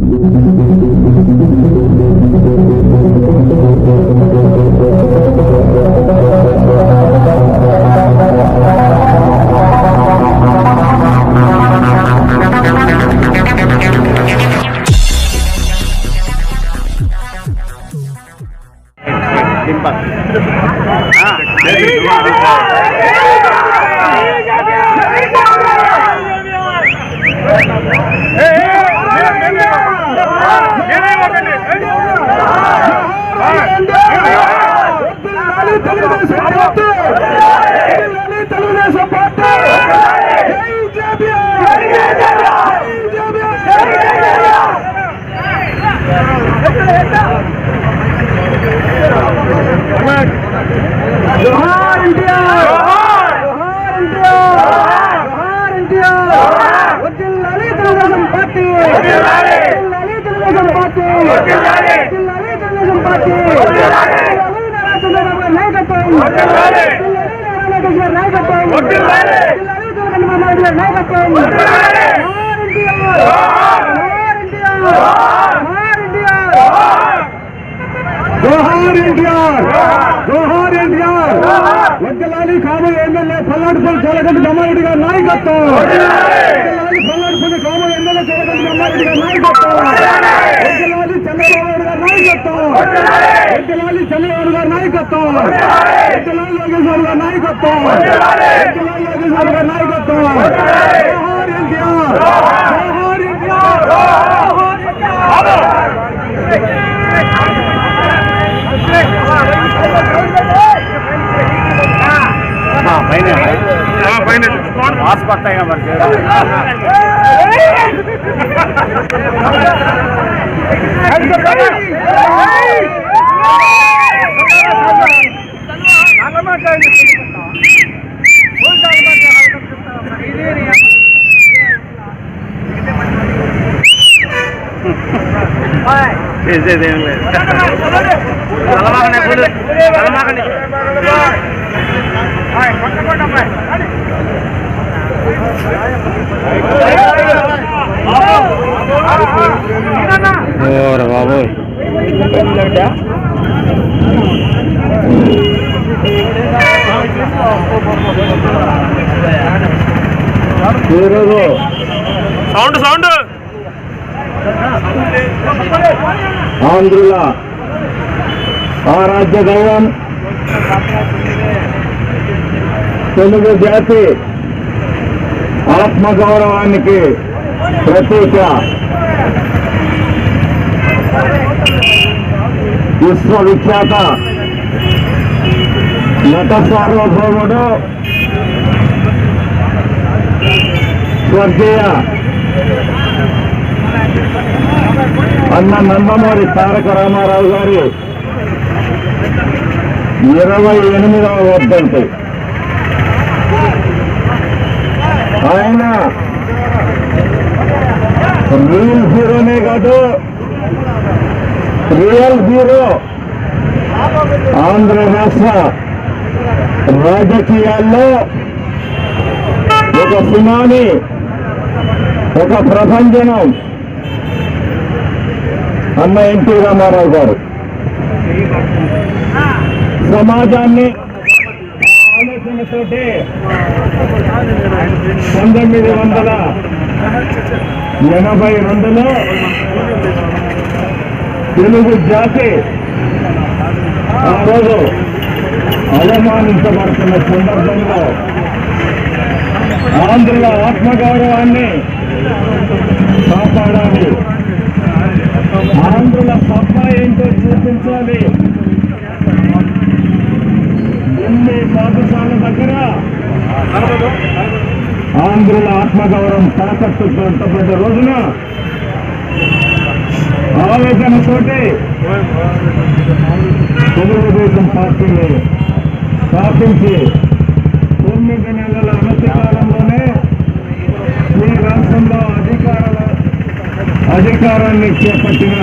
తెలుగుదేశం జోహార్ ఎన్టీఆర్ జోహార్ ఎన్టీఆర్ జోహార్ ఎన్టీఆర్ జోహార్ ఎన్టీఆర్ జోహార్ ఎన్టీఆర్ వడ్డలాలి కాబోయే ఎమ్మెల్యే పల్లాడుపల్లి చోలగంటి బ్రహ్మారెడ్డి గారి నాయకత్వం వడ్డలాలి పల్లాడుపల్లి కాబోయే ఎమ్మెల్యే చోలగంటి బ్రహ్మారెడ్డి గారి నాయకత్వం వడ్డలాలి చంద్రబాబు నాయుడు గారి నాయకత్వం వడ్డలాలి చంద్రబాబు గారి నాయకత్వం వడ్డలాలి లోకేశ్వర గారి నాయకత్వం వడ్డలాలి లోకేశ్వర గారి నాయకత్వం జోహార్ ఎన్టీఆర్ జోహార్ ఎన్టీఆర్ జోహార్ ఎన్టీఆర్ హాస్పిటల్ మరి చేసేది లేదు. కలమాకండి కలమాకండి ఓర బాబోయ్ ఈరోజు సౌండ్ సౌండ్ ఆంధ్రుల ఆరాధ్య దైవం తెలుగు జాతి ఆత్మగౌరవానికి ప్రతీక. విశ్వవిఖ్యాత నట సార్వభౌముడు స్వర్గీయ అన్న నందమూరి తారక రామారావు గారి ఇరవై ఎనిమిదవ వర్ధంతి. ఆయన. రియల్ హీరోనే కాదు. రియల్ హీరో ఆంధ్ర రాష్ట్ర రాజకీయాల్లో ఒక సునామీ ఒక ప్రభంజనం. అన్న ఎన్టీ రామారావు గారు. సమాజాన్ని ఆలోచనతోటి పంతొమ్మిది వందల ఎనభై రెండులో తెలుగు జాతి ఆ రోజు అవమానించబడుతున్న సందర్భంలో ఆంధ్రుల ఆత్మగౌరవాన్ని కాపాడాలి. ఆంధ్రుల సత్తా ఏంటో చూపించాలి. ఆంధ్రుల ఆత్మగౌరవం తలకట్టు పడ్డ రోజున ఆలోచనతోటి తెలుగుదేశం పార్టీని స్థాపించి తొమ్మిది నెలల అనతి కాలంలోనే ఈ రాష్ట్రంలో అధికార అధికారాన్ని చేపట్టిన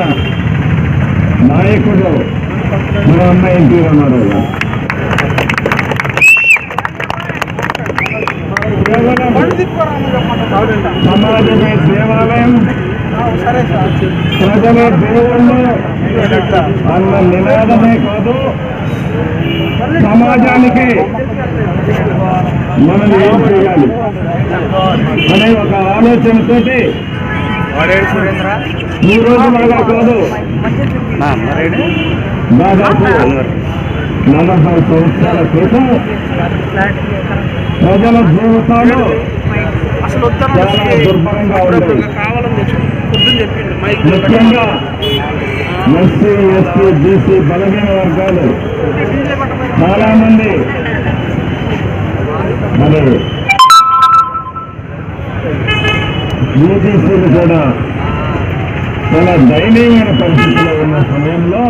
నాయకుడు మన అమ్మాయి తీరన్నారు రామారావు గారు కేవలం సమాజమే దేవాలయం ప్రజల దేవుళ్ళు అన్న నినాదమే కాదు సమాజానికి మనం ఏం చేయాలి? అనే ఒక ఆలోచనతో ఈ రోజు బాగా కాదు. దాదాపు నలభై సంవత్సరాల క్రితం ప్రజల జీవితాలు అసలు చాలా దుర్భరంగా ఉండేవి. కావాలని పొద్దున్న చెప్పిండు. మైక్ ముఖ్యంగా ఎస్సీ ఎస్టీ బీసీ బలహీన వర్గాలు. చాలా మంది మరి యూటీసీలు కూడా చాలా దయనీయమైన పరిస్థితిలో ఉన్న సమయంలో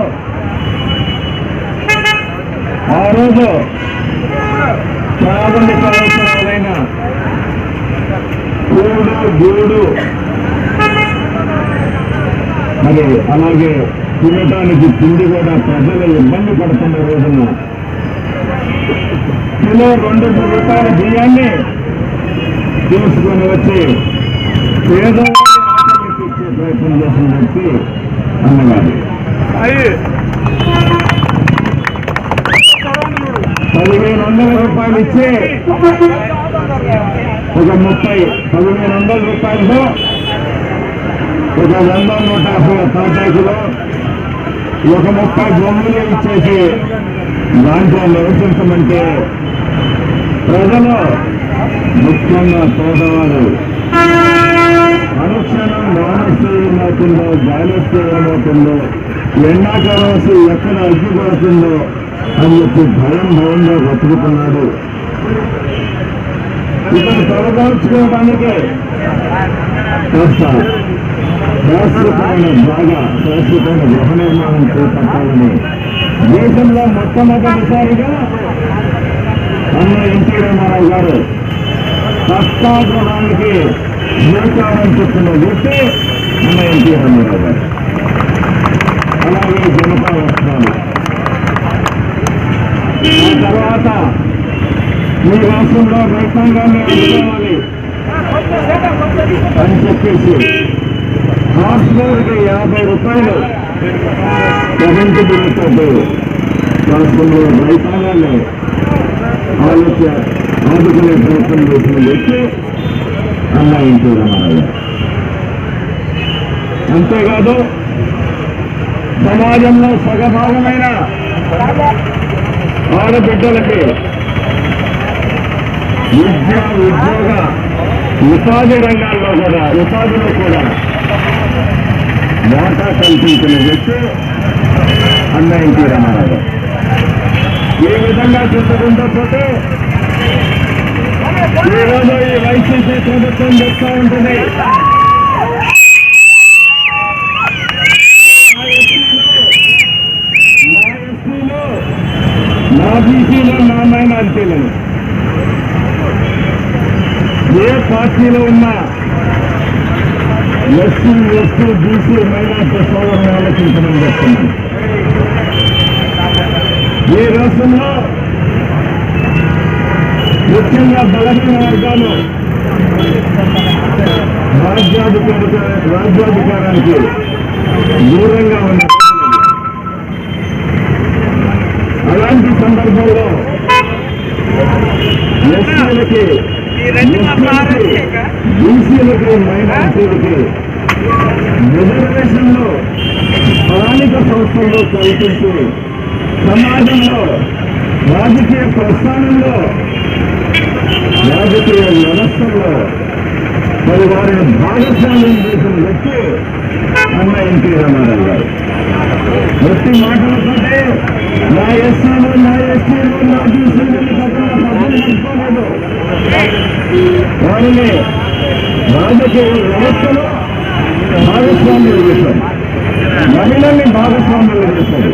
ఆ రోజు ప్రాథమిక అవసరాలైన కూడు గూడు మరి అలాగే తినడానికి తిండి కూడా ప్రజలు ఇబ్బంది పడుతున్న రోజున కిలో రెండు రూపాయల బియ్యాన్ని తీసుకొని వచ్చి ఇచ్చే ప్రయత్నం చేసిన వ్యక్తి అన్నగారు. పదిహేను వందల రూపాయలు ఇచ్చి ఒక ముప్పై పదిహేను వందల రూపాయలతో ఒక వంద నూట యాభై తాటాకులు ఒక ముప్పై బొమ్మలు ఇచ్చేసి దాంట్లో నివసించమంటే ప్రజలు ముఖ్యంగా పేదవారు అనుక్షణం వానొస్తే ఏమవుతుందో గాలి వస్తే ఎండాకాలం వస్తే ఎక్కడ అగ్గి పడుతుందో అని చెప్పి భయం భయంగా బతుకుతున్నాడు ఇక్కడ తొలగించుకోవడానికి కష్టాలు శాశ్వతమైన బాగా శాశ్వతమైన గృహ నిర్మాణం చేపట్టాలని దేశంలో మొట్టమొదటిసారిగా అన్న ఎన్టీ రామారావు గారు సత్తాగ్రహానికి శ్రీకారం చుట్టిన వ్యక్తి అన్న ఎన్టీ రామారావు గారు. అలాగే జనతా వస్త్రాలు ఆ తర్వాత మీ రాష్ట్రంలో రైతాంగాన్ని అడ్డుకోవాలి అని చెప్పేసి హాస్టల్కి యాభై రూపాయలు కరెంటు బిల్లుతో రాష్ట్రంలో రైతాంగాన్ని ఆలోచన ఆదుకునే ప్రయత్నం చేసిన వ్యక్తి అన్న ఎన్టీ రామారావు అంతేకాదు సమాజంలో సగభాగమైన ఆడబిడ్డలకి విద్య ఉద్యోగ ఉపాధి రంగాల్లో కూడా ఉపాధిలో కూడా వాటా కల్పించిన వ్యక్తి అన్న ఎన్టీ రామారావు. ఏ విధంగా చెప్పుకుంటూ పోతే ఈరోజు ఈ వైసీపీ ప్రభుత్వం చెప్తా ఉంటుంది. నా బీసీలో నా మైనార్టీలను ఏ పార్టీలో ఉన్నా ఎస్సీ ఎస్టీ బీసీ మైనార్టీ సోదరుని ఆలోచించమని చెప్తున్నాను ఈ రాష్ట్రంలో ముఖ్యంగా బలహీన వర్గాలు రాజ్యాధికారి రాజ్యాధికారానికి దూరంగా ఉన్న అలాంటి సందర్భంలో ఎస్సీలకి ఎస్టీలకి, బీసీలకి మైనార్టీలకి రిజర్వేషన్లు స్థానిక సంస్థల్లో కల్పించి సమాజంలో రాజకీయ ప్రస్థానంలో రాజకీయ వ్యవస్థలో మరి వారిని భాగస్వామ్యం చేసిన వ్యక్తి అన్న ఎన్టీ రామారావు గారు. వ్యక్తి మాటలతోటే నా ఎస్సీలు నా ఎస్టీలు నా బీసీలు పట్టుకోలేదు రాజకీయ వ్యవస్థలో భాగస్వామ్యం చేశారు. మహిళల్ని భాగస్వామ్యం చేశారు.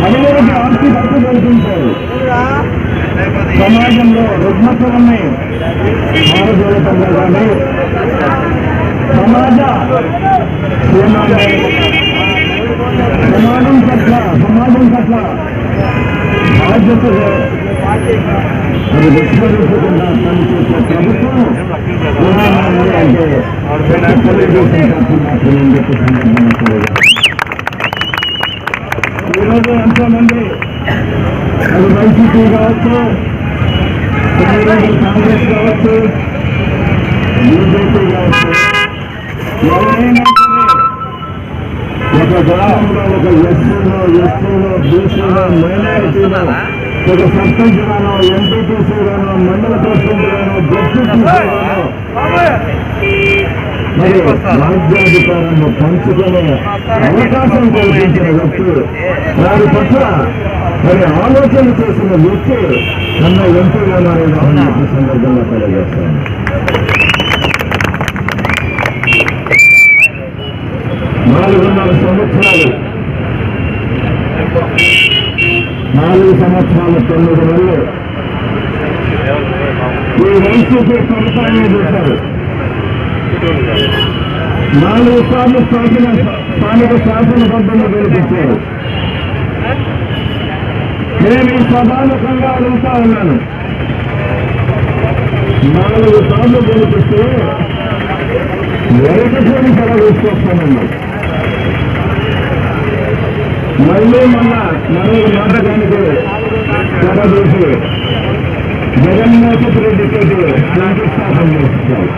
మహిళలకి ఆస్తి హక్కు కల్పించారు. సమాజంలో రుగ్మతలన్నీ భారతదేశంలో కానీ సమాజ సమాజం పట్ల సమాజం పట్ల బాధ్యత అది విస్మరించకుండా పనిచేసే ప్రభుత్వం ఏమైనా అంటే తెలుగుదేశం పార్టీ మాత్రమే అని చెప్పి సందర్భంగా తెలియజేస్తున్నాను. ఈరోజు ఎంతోమంది అది వైసీపీ కావచ్చు తెలుగుదేశం కాంగ్రెస్ కావచ్చు బీజేపీ కావచ్చు ఎవరైనా సరే ఒక గ్రామంలో ఒక ఎస్సీలో ఎస్టీలో బీసీలో మైనారిటీలో ఒక సర్పంచ్ గానో ఎంపీటీసీ గానో మండల ప్రెసిడెంట్ గానో గానో మరి రాజ్యాధికారాన్ని పంచుకునే అవకాశం కల్పించిన వ్యక్తి. వారి పట్ల మరి ఆలోచన చేసిన వ్యక్తి కన్న ఎంపీ రామారావు ఈ సందర్భంగా తెలియజేస్తాను. నాలుగున్నర సంవత్సరాలు నాలుగు సంవత్సరాల తొమ్మిది నెలలు. ఈ వైసీపీ పరిపాలన చేశారు. నాలుగు సార్లు స్థాపిన స్థానిక శాసనసభ్యులు గెలిపించారు. నేను ఈ సభాముఖంగా అడుగుతా ఉన్నాను. నాలుగు సార్లు గెలిపిస్తే వెరకసేని కళ తీసుకొస్తానండి మళ్ళీ మొన్న మరో నాటకానికి సభ చేసి జగన్మోహన్ రెడ్డికి శంకుస్థాపన చేస్తారు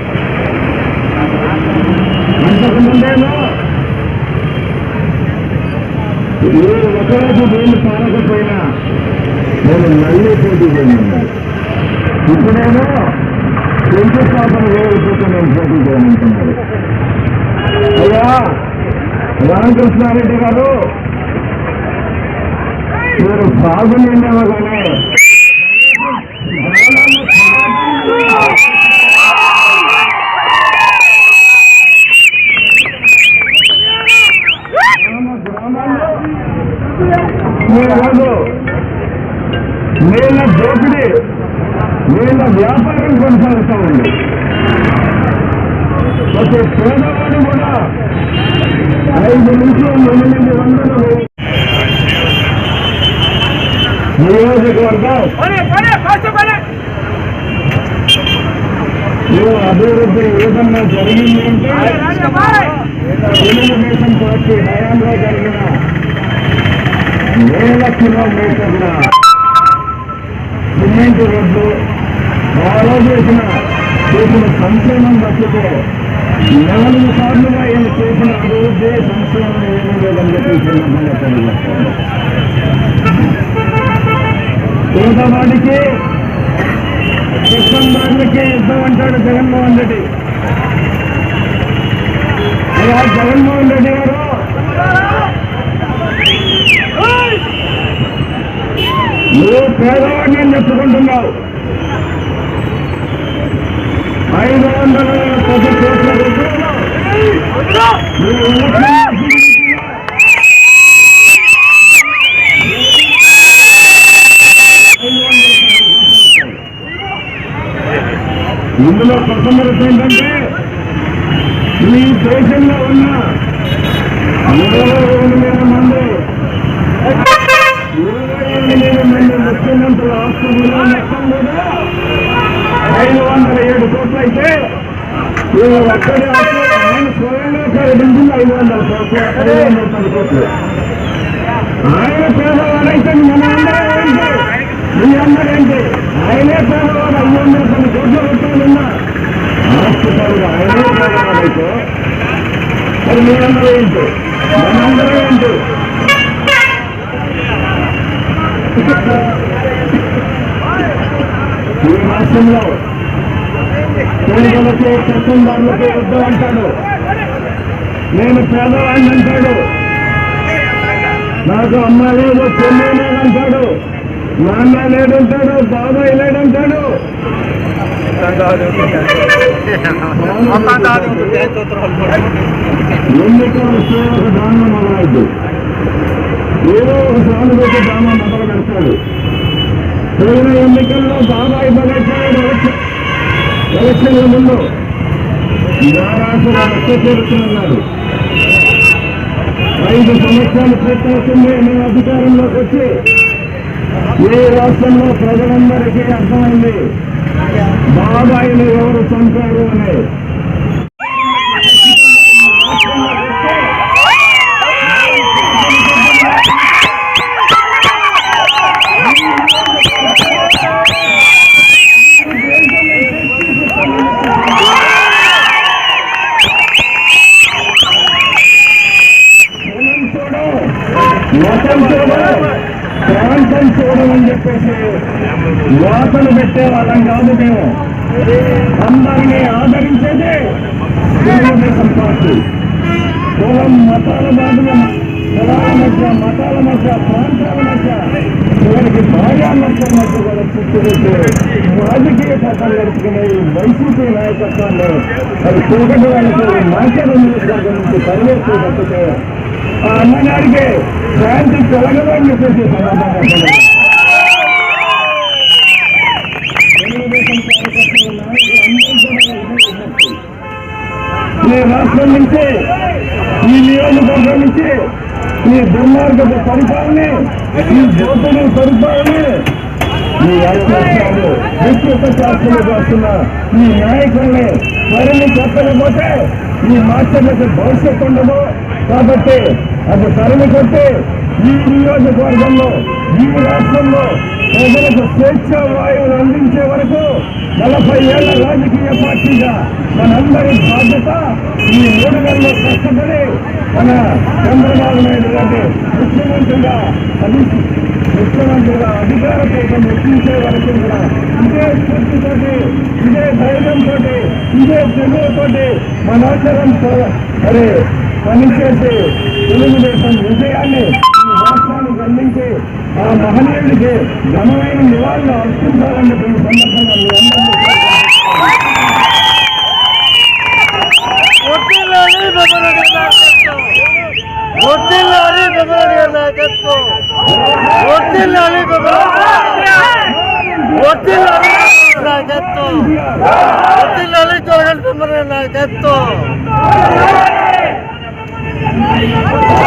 అంతకుముందేమో ఏ ఒకరోజు వీళ్ళు పారకపోయినా నేను మళ్ళీ పోటీ చేయమన్నాను ఇప్పుడేమో శంకుస్థాపన వేయకపోతే నేను పోటీ చేయమంటున్నాను అయ్యా రామకృష్ణారెడ్డి గారు మీరు సాగు నిండవగానే అభివృద్ధి ఏదన్నా జరిగింది అంటే తెలుగుదేశం పార్టీ హయాంలో జరిగిన వేల కిలోమీటర్ల సిమెంట్ రోడ్లు బాగా చేసిన చేసిన సంక్షేమం తప్పితే నాలుగు సార్లుగా ఆయన చేసిన అభివృద్ధి సంక్షేమం ఏమీ లేదని చెప్పి ఈ సందర్భంగా తెలియజేస్తాను యుద్ధం అంటాడు జగన్మోహన్ రెడ్డి. అయ్యా జగన్మోహన్ రెడ్డి గారు. నువ్వు పేదవాడిని అని చెప్పుకుంటున్నావు. ఐదు వందల పది కోట్ల రూపాయలు. ఇందులో ప్రథమరత ఏంటంటే ఈ దేశంలో ఉన్న ఇరవై ఏడు వేల మంది ఇరవై ఏడు వేల మంది ముఖ్యమంత్రుల ఆస్తి మొత్తం కూడా ఐదు వందల ఏడు కోట్లు అయితే ఈ ఒక్కడి ఆయన స్వయంగా ప్రకటించింది ఐదు వందల కోట్లు ఐదు వందల కోట్లు. ఆయన పేదవాడైతే మన అందరూ ఏంటి మీ అందరేంటి ఆయనే పేదవాడు ఐదు వందల కొన్ని కోట్ల పెట్టాలన్నా ఆస్తిపరుడు ఆయనే పేదవాడైతే మరి మీ అందరూ మనందరూ ఏంటో? ఈ రాష్ట్రంలో పేదలకు పెత్తందారులకి యుద్ధం అంటాడు. నేను పేదవాడిని అంటాడు. నాకు అమ్మాయి లేదు చెల్లి లేదంటాడు నాన్న లేడంటాడు బాబాయ్ లేడంటాడు. ఎన్నికలు వస్తే ఒక మొదలైద్దు ఏదో ఒక సానుభూతి డ్రామా మొదలు పెడతాడు. పోయిన ఎన్నికల్లో బాబాయ్ ఎలక్షన్. ఎలక్షన్ల ముందు చేరుతున్నాడు ఐదు సంవత్సరాలు పూర్తవుతుంది మేము అధికారంలోకి వచ్చి ఈ రాష్ట్రంలో ప్రజలందరికీ అర్థమైంది. బాబాయిలు ఎవరు చంపారు అని. పెట్టే వాళ్ళం కాదు మేము. అందరినీ ఆదరించేదే తెలుగుదేశం పార్టీ కులం మతాల బాధలు కులాల మధ్య మతాల మధ్య ప్రాంతాల మధ్య చివరికి భార్యాలత్వం మధ్య కూడా చుట్టుకుంటూ రాజకీయ పట్టాలు నడుచుకునే ఈ వైసీపీ నాయకత్వాన్ని అది కూకటి వాళ్ళకి మాట్లాడే నియోజకవర్గం నుంచి పరివేస్తూ తప్పితే ఆ అమ్మగారికి శాంతి తొలగదని చెప్పేసి సమాధానం చెప్పలేదు. తెలుగుదేశం కార్యకర్తలు నాయకులు అందరూ కూడా ఇదే విజ్ఞప్తి. ఈ రాష్ట్రం నుంచి ఈ నియోజకవర్గం నుంచి ఈ దుర్మార్గ పరిపాలన ఈ దోపిడీ పరిపాలన ఈ అవకాశాలు విస్తృత శాస్త్రులు చేస్తున్న ఈ నాయకుల్ని మరిన్ని చెప్పకపోతే ఈ మాస్టర్లకు భవిష్యత్తు ఉండదు. కాబట్టి అది తరిమి కొట్టి ఈ నియోజకవర్గంలో ఈ రాష్ట్రంలో ప్రజలకు స్వేచ్ఛ వాయువులు అందించే వరకు నలభై ఏళ్ళ రాజకీయ పార్టీగా మనందరి బాధ్యత ఈ మూడు నెలల్లో కష్టపడి మన చంద్రబాబు నాయుడు గారిని ముఖ్యమంత్రిగా అది ముఖ్యమంత్రిగా అధికార పీఠం ఎక్కించే వరకు కూడా ఇదే స్ఫూర్తితోటి ఇదే ధైర్యంతో ఇదే తెలుగుతోటి మనందరం తో- మరి పనిచేసి తెలుగుదేశం విజయాన్ని ఈ రాష్ట్రానికి ఆ మహనీయుడికి ఘనమైన నివాళులు అర్పించాలని సందర్భంగా మీ అందరినీ నాయకత్వం. నాయకత్వం.